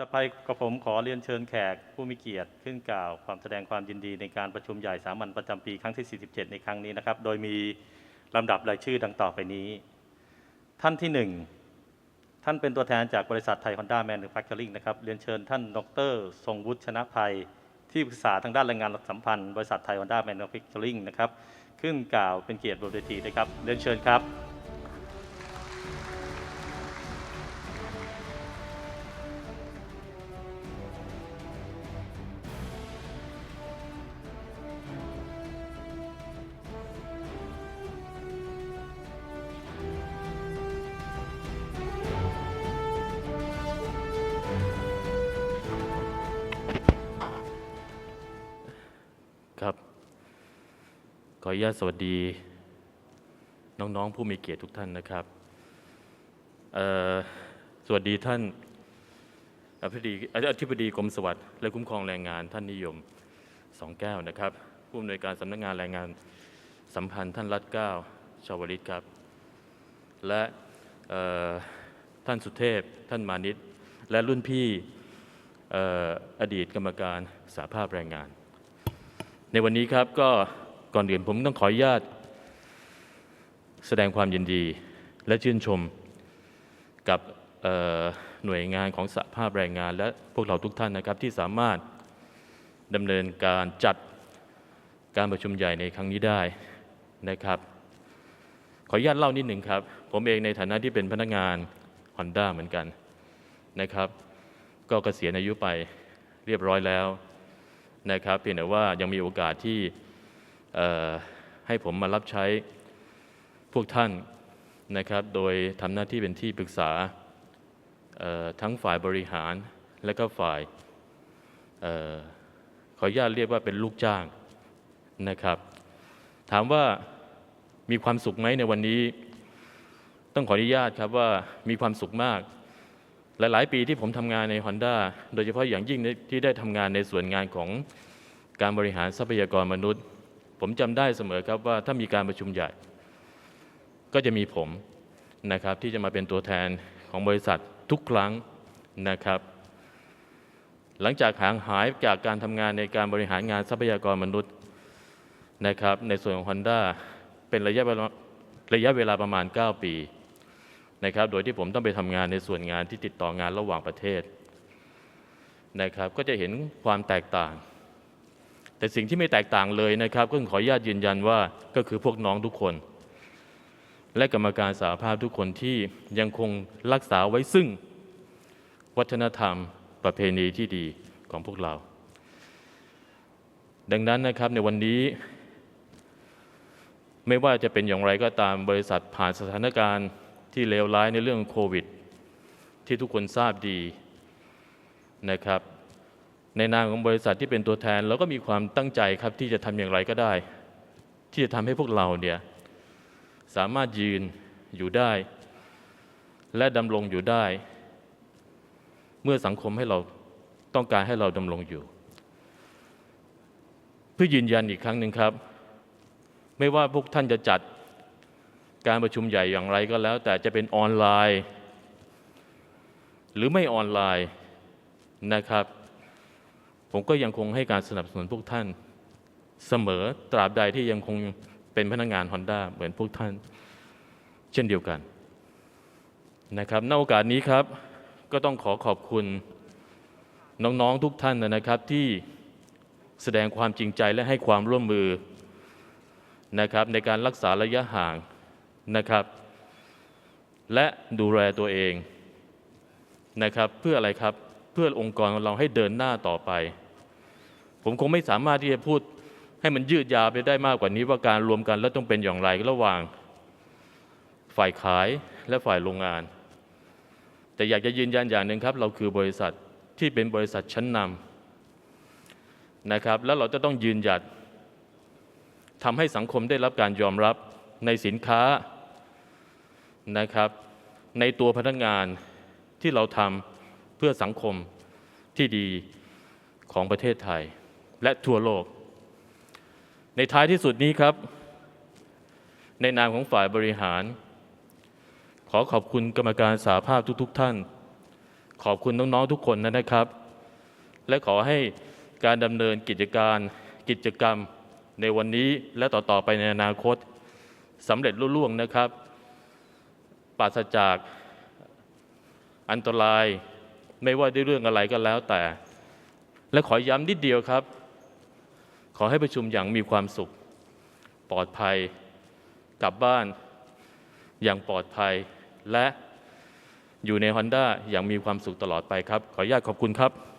ต่อไปกระผมขอเรียนเชิญแขกผู้มีเกียรติขึ้นกล่าวความแสดงความยินดีในการประชุมใหญ่สามัญประจำปีครั้งที่ 47 ในครั้งนี้นะครับ โดยมีลำดับรายชื่อดังต่อไปนี้ ท่านที่หนึ่งท่านเป็นตัวแทนจากบริษัทไทยฮอนด้าแมน u f ฟ c เจอริงนะครับ เรียนเชิญท่านดร ทรงวุฒิชนะภัย ที่ปรึกษาทางด้านแรงงานสัมพันธ์บริษัทไทยฮอนด้าแมน u f ฟ c เจอริงนะครับ ขึ้นกล่าวเป็นเกียรติบนเวทีนะครับ เรียนเชิญครับ ออนุญาตสวัสดี น้องๆผู้มีเกียรติทุกท่านนะครับ สวัสดีท่านอธิบดีอธิบดีกรมสวัสดิ์และคุ้มครองแรงงานท่านนิยมสองแก้วนะครับ ผู้อำนวยการสำนักงานแรงงานสัมพันธ์ท่านรัฐเก้าชาวลิตครับ และท่านสุเทพ ท่านมานิตและรุ่นพี่เอ่ออดีตกรรมการสาภาพแรงงาน ในวันนี้ครับก็ ก่อนอื่นผมต้องขออนุญาต แสดงความยินดีและชื่นชมกับหน่วยงานของสภาพแรงงาน และพวกเราทุกท่านนะครับที่สามารถดำเนินการจัดการประชุมใหญ่ในครั้งนี้ได้นะครับ ขออนุญาตเล่านิดหนึ่งครับ ผมเองในฐานะที่เป็นพนักงาน Honda เหมือนกันนะครับ ก็เกษียณอายุไปเรียบร้อยแล้วนะครับเพียงแต่ว่ายังมีโอกาสที่ ให้ผมมารับใช้พวกท่านนะครับ โดยทำหน้าที่เป็นที่ปรึกษาทั้งฝ่ายบริหารและก็ฝ่ายออขออนุญาตเรียกว่าเป็นลูกจ้างนะครับ ถามว่ามีความสุขไหมในวันนี้ ต้องขออนุญาตครับว่ามีความสุขมาก หลาย ๆ ปีที่ผมทำงานใน Honda โดยเฉพาะอย่างยิ่งที่ได้ทำงานในส่วนงานของการบริหารทรัพยากรมนุษย์ ผมจำได้เสมอครับว่าถ้ามีการประชุมใหญ่ ก็จะมีผมนะครับที่จะมาเป็นตัวแทนของบริษัททุกครั้งนะครับ หลังจากห่างหายจากการทำงานในการบริหารงานทรัพยากรมนุษย์นะครับในส่วนของ Honda เป็นระยะเวลาระยะเวลาประมาณ 9 ปีนะครับโดยที่ผมต้องไปทำงานในส่วนงานที่ติดต่องานระหว่างประเทศนะครับก็จะเห็นความแตกต่าง แต่สิ่งที่ไม่แตกต่างเลยนะครับ ก็ขออนุญาตยืนยันว่าก็คือพวกน้องทุกคน และกรรมการสาภาพทุกคนที่ยังคงรักษาไว้ซึ่ง วัฒนธรรมประเพณีที่ดีของพวกเรา ดังนั้นนะครับในวันนี้ ไม่ว่าจะเป็นอย่างไรก็ตามบริษัทผ่านสถานการณ์ที่เลวร้ายในเรื่องโควิด ที่ทุกคนทราบดีนะครับ ในนามของบริษัทที่เป็นตัวแทนเราก็มีความตั้งใจครับที่จะทำอย่างไรก็ได้ ที่จะทำให้พวกเราเนี่ยสามารถยืนอยู่ได้ และดำรงอยู่ได้ เมื่อสังคมให้เราต้องการให้เราดำรงอยู่ เพื่อยืนยันอีกครั้งหนึ่งครับ ไม่ว่าพวกท่านจะจัดการประชุมใหญ่อย่างไรก็แล้ว แต่จะเป็นออนไลน์ หรือไม่ออนไลน์นะครับ ผมก็ยังคงให้การสนับสนุนพวกท่านเสมอตราบใดที่ยังคงเป็นพนักงาน Honda เหมือนพวกท่าน เช่นเดียวกันนะครับณโอกาสนี้ครับก็ต้องขอขอบคุณน้องๆทุกท่านนะครับที่แสดงความจริงใจและให้ความร่วมมือนะครับในการรักษาระยะห่างนะครับ และดูแลตัวเองนะครับเพื่ออะไรครับ เพื่อองค์กรของเราให้เดินหน้าต่อไป ผมคงไม่สามารถที่จะพูดให้มันยืดยาวไปได้มากกว่านี้ว่าการรวมกันแล้วต้องเป็นอย่างไรระหว่างฝ่ายขายและฝ่ายโรงงาน แต่อยากจะยืนยันอย่างหนึ่งครับ เราคือบริษัทที่เป็นบริษัทชั้นนำนะครับ แล้วเราจะต้องยืนหยัดทำให้สังคมได้รับการยอมรับในสินค้านะครับ ในตัวพนักงานที่เราทำ เพื่อสังคมที่ดีของประเทศไทยและทั่วโลก ในท้ายที่สุดนี้ครับ ในนามของฝ่ายบริหาร ขอขอบคุณกรรมการสาภาพทุก ๆ ท่าน ขอบคุณน้อง ๆ ทุกคนนะครับ และขอให้การดำเนินกิจการกิจกรรมในวันนี้และต่อ ๆ ไปในอนาคตสำเร็จรุ่ล่วงนะครับ ปราศจากอันตราย ไม่ว่าด้วยเรื่องอะไรก็แล้วแต่ และขอย้ำนิดเดียวครับ ขอให้ประชุมอย่างมีความสุข ปลอดภัยกลับบ้าน อย่างปลอดภัยและอยู่ในฮอนด้าอย่างมีความสุขตลอดไปครับ ขออนุญาตขอบคุณครับ